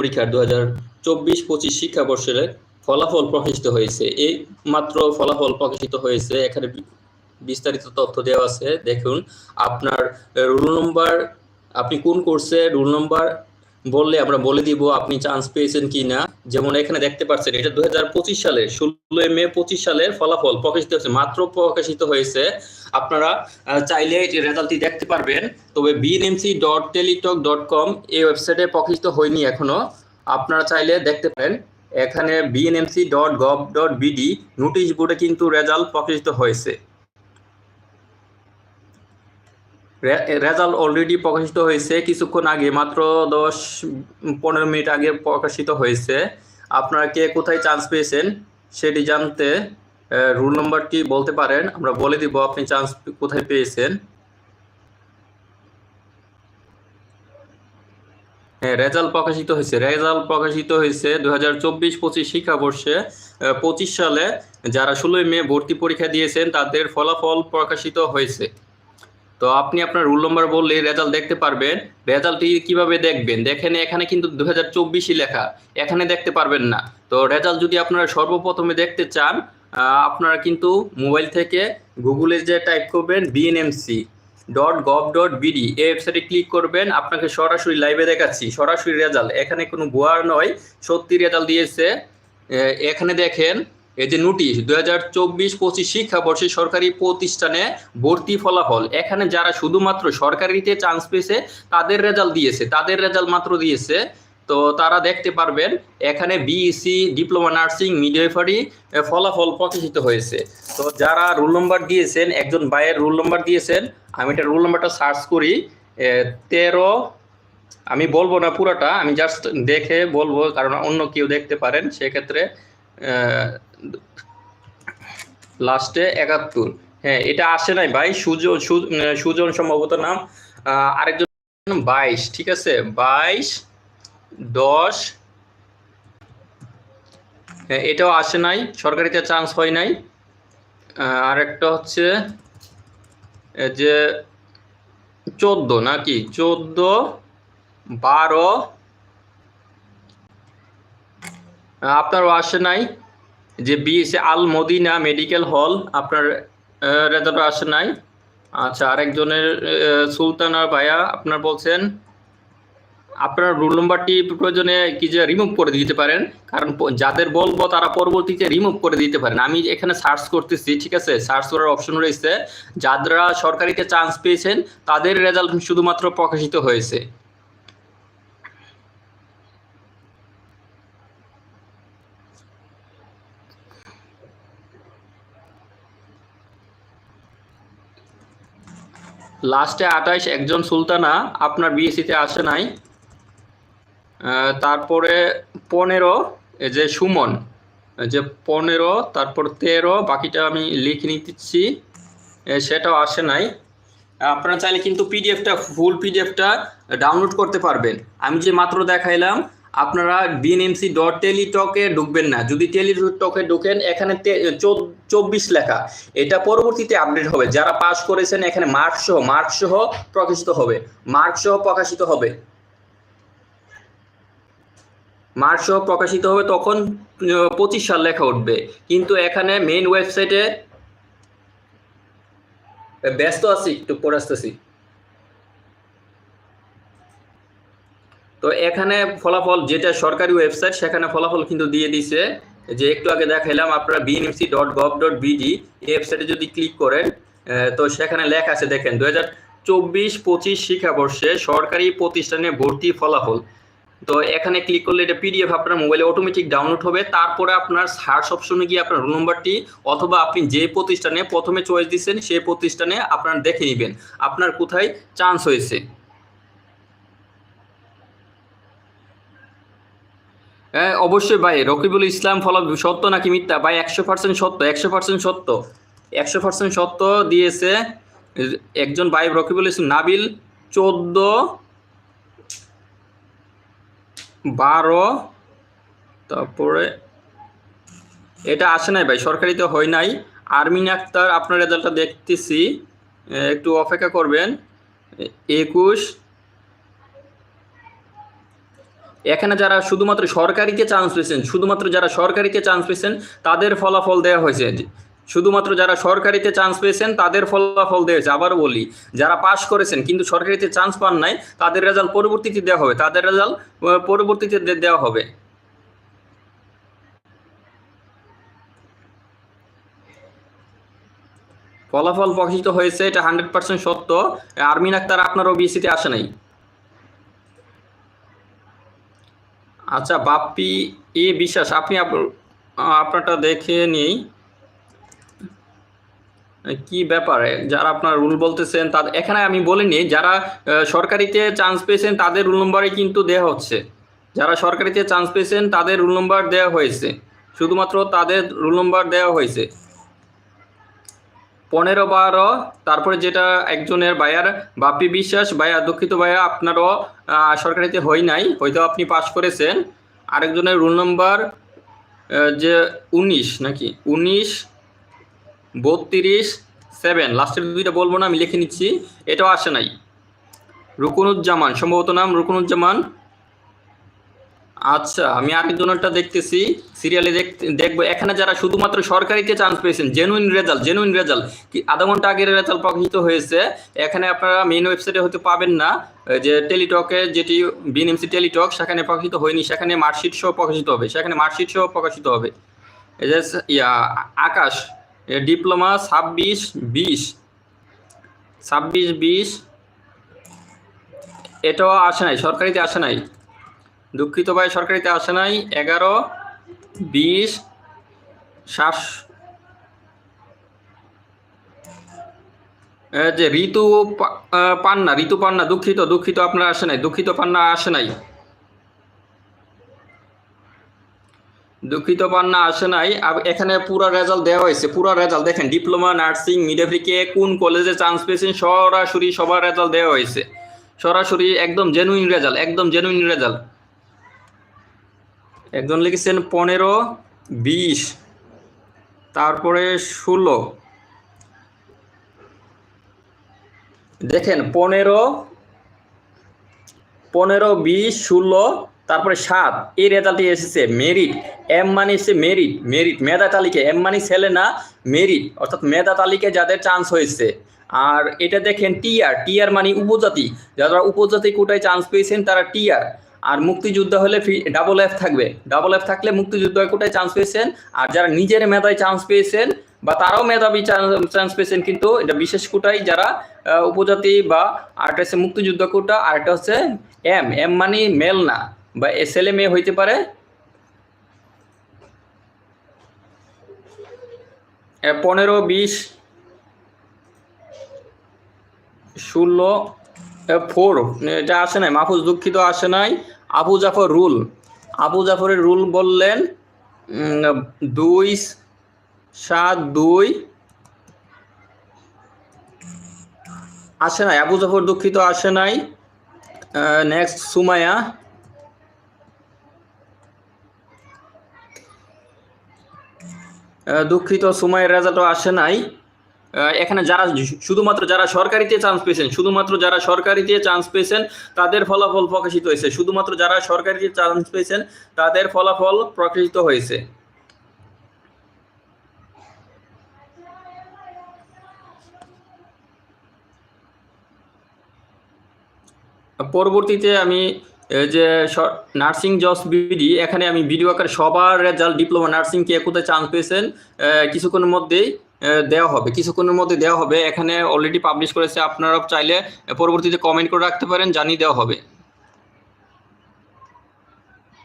পরীক্ষার দু হাজার চব্বিশ পঁচিশ শিক্ষাবর্ষের ফলাফল প্রকাশিত হয়েছে। এই মাত্র ফলাফল প্রকাশিত হয়েছে। এখানে বিস্তারিত তথ্য দেওয়া আছে। দেখুন, আপনার রোল নম্বর, আপনি কোন কোর্সে রোল নম্বর বললে আমরা বলে দিব আপনি চান্স পেয়েছেন কি না। যেমন এখানে দেখতে পাচ্ছেন, এটা দু হাজার পঁচিশ সালের, ষোলোই মে পঁচিশ সালের ফলাফল প্রকাশিত হয়েছে, মাত্র প্রকাশিত হয়েছে। আপনারা চাইলে রেজাল্টটি দেখতে পারবেন। তবে BNMC dot Teletalk dot com এই ওয়েবসাইটে প্রকাশিত হয়নি এখনও। আপনারা চাইলে দেখতে পারেন, এখানে BNMC dot gov dot BD notice বোর্ডে কিন্তু রেজাল্ট প্রকাশিত হয়েছে। রেজাল্ট অলরেডি প্রকাশিত হয়েছে কিছুক্ষণ আগে, মাত্র দশ, পনেরো মিনিট আগে প্রকাশিত হয়েছে। আপনারা কে কোথায় চান্স পেয়েছেন সেটি জানতে রুল নম্বরটি বলতে পারেন। আমরা বলে দিব আপনি চান্স কোথায় পেয়েছেন। হ্যাঁ রেজাল্ট প্রকাশিত হয়েছে। রেজাল্ট প্রকাশিত হয়েছে দু হাজার চব্বিশ পঁচিশ শিক্ষাবর্ষে পঁচিশ সালে যারা ষোলোই মে ভর্তি পরীক্ষা দিয়েছেন, তাদের ফলাফল প্রকাশিত হয়েছে। তো আপনি আপনার রুল নম্বর বললে রেজাল্ট দেখতে পারবেন। রেজাল্টটি কীভাবে দেখবেন? দেখেন, এখানে কিন্তু দু হাজার লেখা। এখানে দেখতে পারবেন না। তো রেজাল্ট যদি আপনারা সর্বপ্রথমে দেখতে চান আপনারা কিন্তু মোবাইল থেকে গুগলে যে টাইপ করবেন BNMC dot gov dot BD এই ওয়েবসাইটে ক্লিক করবেন। আপনাকে সরাসরি লাইভে দেখাচ্ছি। সরাসরি রেজাল্ট এখানে কোনো ভুয়ার নয়। সত্যি রেজাল্ট দিয়েছে। এখানে দেখেন এই যে নোটিশ দু হাজার চব্বিশ পঁচিশ শিক্ষাবর্ষে সরকারি প্রতিষ্ঠানে ভর্তি ফলাফল। এখানে যারা শুধুমাত্র সরকারিতে চান্স পেয়েছে, তাদের রেজাল্ট দিয়েছে, তাদের রেজাল্ট মাত্র দিয়েছে। তো তারা দেখতে পারবেন, এখানে বিইসি ডিপ্লোমা নার্সিং মিডওয়াইফারি ফলাফল প্রকাশিত হয়েছে। তো যারা রোল নম্বর দিয়েছেন, একজন ভাইয়ের রোল নম্বর দিয়েছেন, আমি এটা রোল নম্বরটা সার্চ করি তেরো, আমি বলব না পুরোটা, আমি জাস্ট দেখে বলব, কারণ অন্য কেউ দেখতে পারেন, সেক্ষেত্রে লাস্টে একাত্তর। হ্যাঁ এটা আসে নাই ভাই। সুজন সুজন সম্ভবত নাম। আরেকজন বাইশ, ঠিক আছে? বাইশ, দশ। হ্যাঁ এটাও আসে নাই। সরকারিতে চান্স হয় নাই। আরেকটা হচ্ছে যে চোদ্দ নাকি? চোদ্দ, বারো আহ, আপনারও আসে নাই যে বিএসএ আল মদিনা মেডিকেল হল আপনার রেজাল্ট আসে নাই। আচ্ছা আরেকজনের সুলতানা ভাইয়া আপনার বলছেন আপনার রুল নাম্বারটি প্রয়োজনে কি যে রিমুভ করে দিতে পারেন? কারণ যাদের বলব তারা পরবর্তীতে রিমুভ করে দিতে পারেন। আমি এখানে সার্চ করতেছি ঠিক আছে? সার্চ করার অপশন রয়েছে যারা সরকারিতে চান্স পেয়েছেন তাদের রেজাল্ট শুধুমাত্র প্রকাশিত হয়েছে। লাস্টে আঠাইশ, একজন সুলতানা, আপনার বিএসসিতে আসে নাই। তারপরে পনেরো যে সুমন যে পনেরো, তারপর তেরো, বাকিটা আমি লিখে নিতেছি সেটাও আসে নাই। আপনারা চাইলে কিন্তু পিডিএফটা ফুল পিডিএফটা ডাউনলোড করতে পারবেন। আমি যে মাত্র দেখাইলাম আপনারা বিএনএমসি ডট টেলিটকে ঢুকবেন না। যদি টেলিটকে ঢুকেন, এখানে চব্বিশ লেখা। এটা পরবর্তীতে আপডেট হবে। যারা পাস করেছেন, এখানে মার্ক সহ মার্ক সহ প্রকাশিত হবে। মার্ক সহ প্রকাশিত হবে। মার্চ সহ প্রকাশিত হবে তখন পঁচিশ সাল লেখা উঠবে। কিন্তু এখানে মেইন ওয়েবসাইটে ব্যস্ত আছি, একটু পরে আসতেছি। তো এখানে ফলাফল যেটা সরকারি ওয়েবসাইট, সেখানে ফলাফল কিন্তু দিয়ে দিছে। যে একটু আগে দেখাইলাম আপনারা BNMC dot gov dot BD এই ওয়েবসাইটে যদি ক্লিক করেন তো সেখানে লেখা আছে, দেখেন দু হাজার চব্বিশ পঁচিশ শিক্ষাবর্ষে সরকারি প্রতিষ্ঠানে ভর্তি ফলাফল। তো এখানে ক্লিক করলে এটা পিডিএফ আপনার মোবাইলে অটোমেটিক ডাউনলোড হবে। তারপরে আপনার সার্চ অপশনে গিয়ে আপনার রোল নম্বরটি অথবা আপনি যে প্রতিষ্ঠানে প্রথমে চয়েস দিচ্ছেন, সেই প্রতিষ্ঠানে আপনার দেখে নেবেন। আপনার কোথায় চান্স হয়েছে? হ্যাঁ অবশ্যই ভাই, রকিবুল ইসলাম ফলা সত্য নাকি মিথ্যা? ভাই, একশো পার্সেন্ট সত্য, একশো পার্সেন্ট সত্য। একশো পার্সেন্ট সত্য দিয়েছে একজন ভাই রকিবুল ইসলাম, নাবিল চোদ্দ, বারো, তারপরে এটা আসে নাই ভাই, সরকারিতে হয় নাই। আর্মিন আক্তার, আপনার রেজাল্টটা দেখতেছি। একটু অপেক্ষা করবেন। একুশ এখানে যারা শুধুমাত্র সরকারিতে চান্স পেয়েছেন, শুধুমাত্র যারা সরকারিতে চান্স পেয়েছেন, তাদের ফলাফল দেওয়া হয়েছে। শুধুমাত্র যারা সরকারিতে চান্স পেয়েছেন, তাদের ফলাফল দেওয়া হয়েছে। আবারও বলি, যারা পাশ করেছেন কিন্তু সরকারিতে চান্স পান নাই, তাদের রেজাল্ট পরবর্তীতে দেওয়া হবে। তাদের রেজাল্ট পরবর্তীতে দেওয়া হবে। ফলাফল প্রকাশিত হয়েছে, এটা হান্ড্রেড পার্সেন্ট সত্য। আরমিন আক্তার আপনারও ওবিসিতে আসে নাই। আচ্ছা বাপ্পি, এ বিশ্বাস, আপনি আপ- আপনারটা দেখে নিই। কি ব্যাপারে? যারা আপনার রুল বলতেছেন তাদের এখানে আমি বলিনি, যারা সরকারিতে চান্স পেয়েছেন, তাদের রুল নম্বরই কিন্তু দেওয়া হচ্ছে। যারা সরকারিতে চান্স পেয়েছেন, তাদের রুল নম্বর দেওয়া হয়েছে। শুধুমাত্র তাদের রুল নম্বর দেওয়া হয়েছে। পনেরো বারো, তারপরে যেটা একজনের বায়ার বাপি বিশ্বাস বায়া দুঃখিত বায়া আপনারও সরকারিতে হয় নাই, হয়তো আপনি পাস করেছেন। আরেকজনের রুল নম্বর যে উনিশ নাকি? উনিশ, বত্রিশ সেভেন লাস্টের দুইটা বলব না, আমি লিখে নিচ্ছি। এটাও আসে নাই। রুকুনুজ্জামান, সম্ভবত নাম রুকুনুজ্জামান। আচ্ছা আমি আরেকজনেরটা দেখতেছি, সিরিয়ালে দেখব। এখানে যারা শুধুমাত্র সরকারিতে চান্স পেয়েছেন জেনুইন রেজাল্ট জেনুইন রেজাল্ট কি আধা ঘণ্টা আগের রেজাল্ট প্রকাশিত হয়েছে, এখানে আপনারা মেন ওয়েবসাইটে হয়তো পাবেন না যে টেলিটকে যেটি বিএনএমসি টেলিটক সেখানে প্রকাশিত হয়নি, সেখানে মার্কশিট সহ প্রকাশিত হবে, সেখানে মার্কশিট সহ প্রকাশিত হবে। ইয়া, আকাশ ডিপ্লোমা ছাব্বিশ বিশ ছাব্বিশ বিশ, এটাও আসে নাই, সরকারিতে আসে নাই। দুঃখিত ভাই, সরকারিতে আসে নাই। এগারো, বিশ শ্বাস যে ঋতু পান্না ঋতু পান্না, দুঃখিত দুঃখিত, আপনার আসে নাই। দুঃখিত পান্না আসে নাই। দুঃখিত পান্না আসে নাই। এখানে পুরো রেজাল্ট দেওয়া হয়েছে। পুরো রেজাল্ট দেখেন ডিপ্লোমা নার্সিং মিডাফ্রিকে কোন কলেজে চান্স পেয়েছেন, সরাসরি সবার রেজাল্ট দেওয়া হয়েছে। সরাসরি একদম জেনুইন রেজাল্ট একদম জেনুইন রেজাল্ট একজন লিখেছেন পনেরো, বিশ, তারপরে ষোলো। দেখেন, পনেরো পনেরো, বিশ, ষোলো, তারপরে সাত। এই রেজাল্টে এসেছে মেরিট। এম মানে এসে মেরিট মেরিট। মেধা তালিকা। এম মানে ছেলে না, মেরিট। অর্থাৎ মেধা তালিকায় যাদের চান্স হয়েছে। আর এটা দেখেন টিআর টিআর মানে উপজাতি। যারা উপজাতি কোটায় চান্স পেয়েছেন, তারা টিআর আর মুক্তিযোদ্ধা হলে ডাবল এফ থাকবে। ডাবল এফ থাকলে মুক্তিযুদ্ধ কোটায় চান্স পেয়েছেন, আর যারা নিজের মেধায় চান্স পেয়েছেন বা তারাও মেধাবী চান্স পেয়েছেন কিন্তু এটা বিশেষ কোটায় যারা উপজাতি বা আরেকটা হচ্ছে মুক্তিযুদ্ধ কোটা, আরেকটা হচ্ছে এম এম মানে মেল না, বা ছেলে মেয়ে হইতে পারে। পনেরো, বিশ, ষোলো ফোর, এটা আসে নাই, মাহফুজ দুঃখিত, আসে নাই। আবু জাফর রুল, আবু জাফরের রুল বললেন দুই, সাত, দুই। আসে নাই, আবু জাফর দুঃখিত, আসে নাই। নেক্সট সুমায়া দুঃখিত, সুমাইয়ের রেজাল্টও আসে নাই। এখানে যারা শুধুমাত্র যারা সরকারিতে চান্স পেয়েছেন, শুধুমাত্র যারা সরকারিতে চান্স পেয়েছেন, তাদের ফলাফল প্রকাশিত হয়েছে। শুধুমাত্র যারা সরকারিতে চান্স পেয়েছেন, তাদের ফলাফল প্রকাশিত হয়েছে। পরবর্তীতে আমি যে নার্সিং জস বিডি, এখানে আমি ভিডিও আকারে সবার রেজাল্ট, ডিপ্লোমা নার্সিং কে কোথায় চান্স পেয়েছেন কিছুক্ষণের মধ্যেই দেওয়া হবে। কিছুক্ষণের মধ্যে দেওয়া হবে। এখানে অলরেডি পাবলিশ করেছে। আপনারা চাইলে পরবর্তীতে কমেন্ট করে রাখতে পারেন, জানিয়ে দেওয়া হবে।